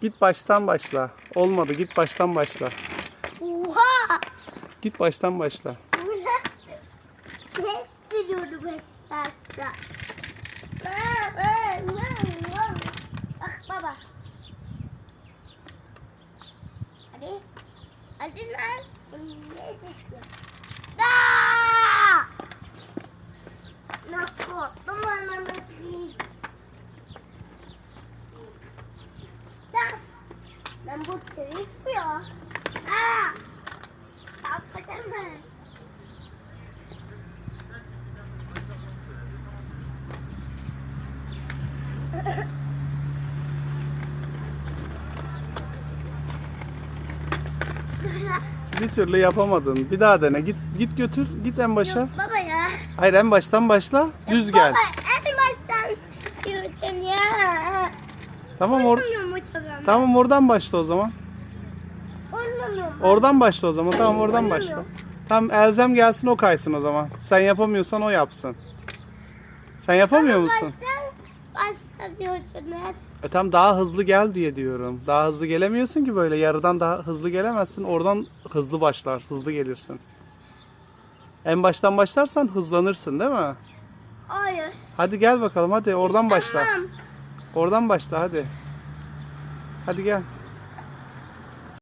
Git baştan başla. Olmadı git baştan başla. Oha! Git baştan başla. Test ediyorum esasında. Bak baba. Hadi. Hadi lan. Ne çıkıyor? Test ya. Aa! Hakikaten mi? Bir türlü yapamadın. Bir daha dene. Git git götür. Git en başa. Yok baba ya. Hayır en baştan başla. Düz gel. Baba en baştan diyorsun ya. Tamam or? Tamam oradan başla o zaman. Oradan başla o zaman. Tamam oradan başla. Tamam Elzem gelsin o kaysın o zaman. Sen yapamıyorsan o yapsın. Sen yapamıyor musun? E tam daha hızlı gel diye diyorum. Daha hızlı gelemiyorsun ki böyle. Yarıdan daha hızlı gelemezsin. Oradan hızlı başlar. Hızlı gelirsin. En baştan başlarsan hızlanırsın değil mi? Hayır. Hadi gel bakalım hadi oradan başla. Tamam. Oradan başla hadi. हद गया।